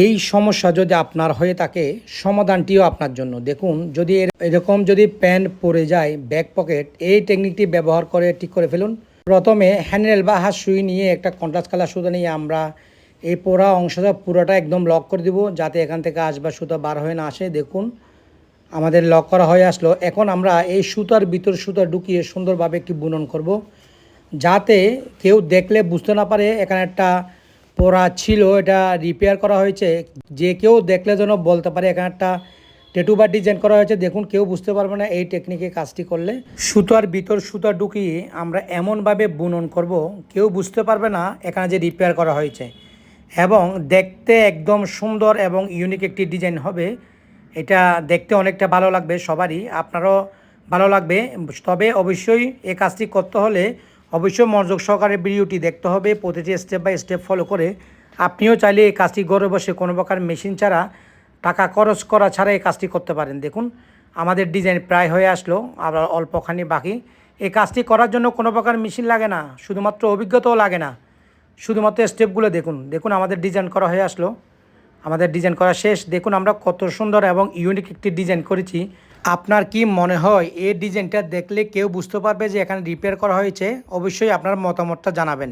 এই সমস্যা যদি আপনার হয়ে থাকে, সমাধানটিও আপনার জন্য। দেখুন, যদি এর- এরকম যদি প্যান্ট পরে যায় ব্যাক পকেট, এই টেকনিকটি ব্যবহার করে ঠিক করে ফেলুন। প্রথমে হ্যান্ডেল বা হাত সুই নিয়ে একটা কন্ট্রাস্ট কালার সুতো নিয়ে আমরা এই পোড়া অংশটা পুরোটা একদম লক করে দিব, যাতে এখান থেকে আসবার সুতো বার হয়ে না আসে। দেখুন, আমাদের লক করা হয়ে আসলো। এখন আমরা এই সুতার ভিতর সুতা ঢুকিয়ে সুন্দরভাবে একটি বুনন করব, যাতে কেউ দেখলে বুঝতে না পারে, এখানে একটা পোড়া ছিল, এটা রিপেয়ার করা হয়েছে। যে কেউ দেখলে যেন বলতে পারে, এখানে একটা টেটু বা ডিজাইন করা হয়েছে, দেখুন, কেউ বুঝতে পারবে না এই টেকনিকে কাজটি করলে। সুতার ভিতর সুতা ঢুকিয়ে আমরা এমনভাবে বুনন করব, কেউ বুঝতে পারবে না এখানে যে রিপেয়ার করা হয়েছে। এবং দেখতে একদম সুন্দর এবং ইউনিক একটি ডিজাইন হবে। এটা দেখতে অনেকটা ভালো লাগবে সবারই, আপনারও ভালো লাগবে। তবে অবশ্যই এই কাজটি করতে হলে অবশ্যই মনোযোগ সহকারে ভিডিওটি দেখতে হবে। প্রতিটি স্টেপ বাই স্টেপ ফলো করে আপনিও চাইলে এই কাজটি ঘরে বসে কোনো প্রকার মেশিন ছাড়া টাকা খরচ করা ছাড়া এই কাজটি করতে পারেন। দেখুন, আমাদের ডিজাইন প্রায় হয়ে আসলো, আবার অল্পখানি বাকি। এই কাজটি করার জন্য কোনো প্রকার মেশিন লাগে না, শুধুমাত্র অভিজ্ঞতাও লাগে না। শুধুমাত্র স্টেপগুলো দেখুন। দেখুন, আমাদের ডিজাইন করা হয়ে আসলো। আমাদের ডিজাইন করা শেষ। দেখুন, আমরা কত সুন্দর এবং ইউনিক একটি ডিজাইন করেছি। আপনার কি মনে হয় এই ডিজাইনটা দেখলে কেউ বুঝতে পারবে যে এখানে রিপেয়ার করা হয়েছে? অবশ্যই আপনার মতামতটা জানাবেন।